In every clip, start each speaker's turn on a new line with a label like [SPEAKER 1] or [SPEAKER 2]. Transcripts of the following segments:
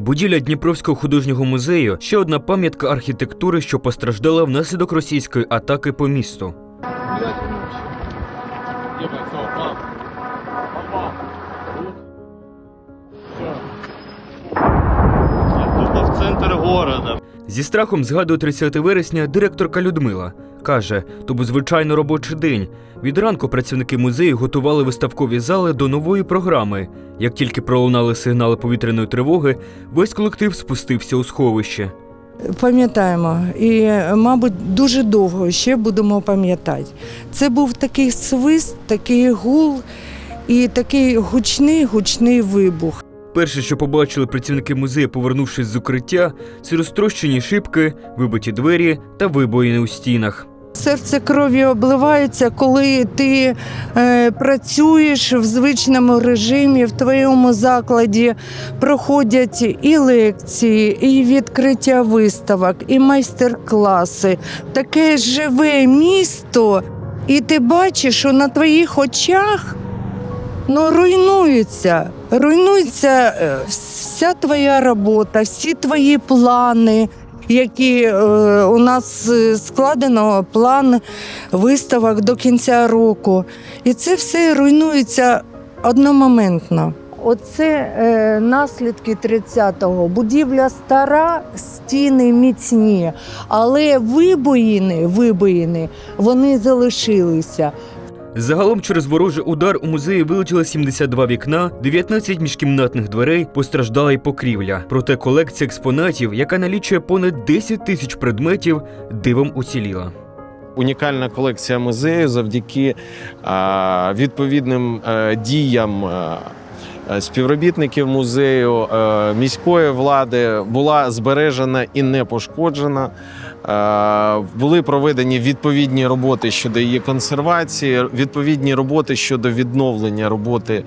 [SPEAKER 1] Будівля Дніпровського художнього музею ще одна пам'ятка архітектури, що постраждала внаслідок російської атаки по місту. Зі страхом згадує 30 вересня директорка Людмила. Каже, то був звичайно робочий день. Від ранку працівники музею готували виставкові зали до нової програми. Як тільки пролунали сигнали повітряної тривоги, весь колектив спустився у сховище.
[SPEAKER 2] Пам'ятаємо і, мабуть, дуже довго ще будемо пам'ятати. Це був такий свист, такий гул і такий гучний гучний вибух.
[SPEAKER 1] Перше, що побачили працівники музею, повернувшись з укриття, це розтрощені шибки, вибиті двері та вибоїни у стінах.
[SPEAKER 2] Серце крові обливається, коли ти е, працюєш в звичному режимі, в твоєму закладі проходять і лекції, і відкриття виставок, і майстер-класи. Таке живе місто, і ти бачиш, що на твоїх очах ну, руйнується. Руйнується е, вся твоя робота, всі твої плани які е, у нас е, складено план виставок до кінця року. І це все руйнується одномоментно. Оце е, наслідки 30-го. Будівля стара, стіни міцні, але вибоїни, вибоїни вони залишилися.
[SPEAKER 1] Загалом через ворожий удар у музеї вилетіло 72 вікна, 19 міжкімнатних дверей, постраждала й покрівля. Проте колекція експонатів, яка налічує понад 10 тисяч предметів, дивом уціліла.
[SPEAKER 3] Унікальна колекція музею завдяки відповідним е, діям. Е, Співробітників музею е, міської влади була збережена і не пошкоджена. Е, Були проведені відповідні роботи щодо її консервації, відповідні роботи щодо відновлення роботи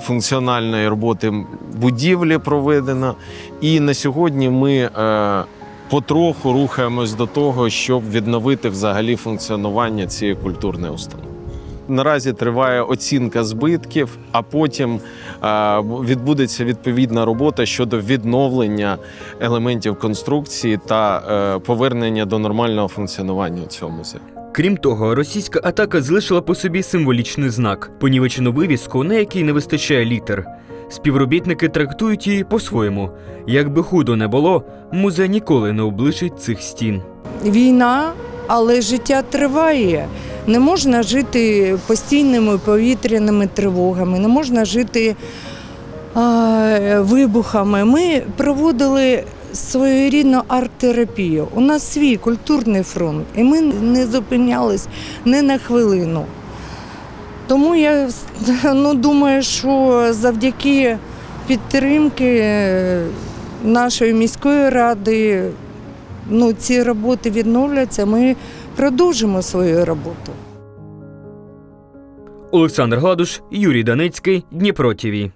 [SPEAKER 3] функціональної роботи будівлі проведено. І на сьогодні ми потроху рухаємось до того, щоб відновити взагалі функціонування цієї культурної установи. Наразі триває оцінка збитків, а потім е, відбудеться відповідна робота щодо відновлення елементів конструкції та е, повернення до нормального функціонування цього музею.
[SPEAKER 1] Крім того, російська атака залишила по собі символічний знак понівечену вивіску, на якій не вистачає літер. Співробітники трактують її по-своєму. Якби худо не було, музей ніколи не облишить цих стін.
[SPEAKER 2] Війна, але життя триває. Не можна жити постійними повітряними тривогами, не можна жити а, вибухами. Ми проводили своєрідну арт-терапію. У нас свій культурний фронт, і ми не зупинялись ні на хвилину. Тому я ну, думаю, що завдяки підтримки е, нашої міської ради ну, ці роботи відновляться, ми продовжимо свою роботу.
[SPEAKER 1] Олександр Гладуш, Юрій Даницький, Дніпро ТІВІ.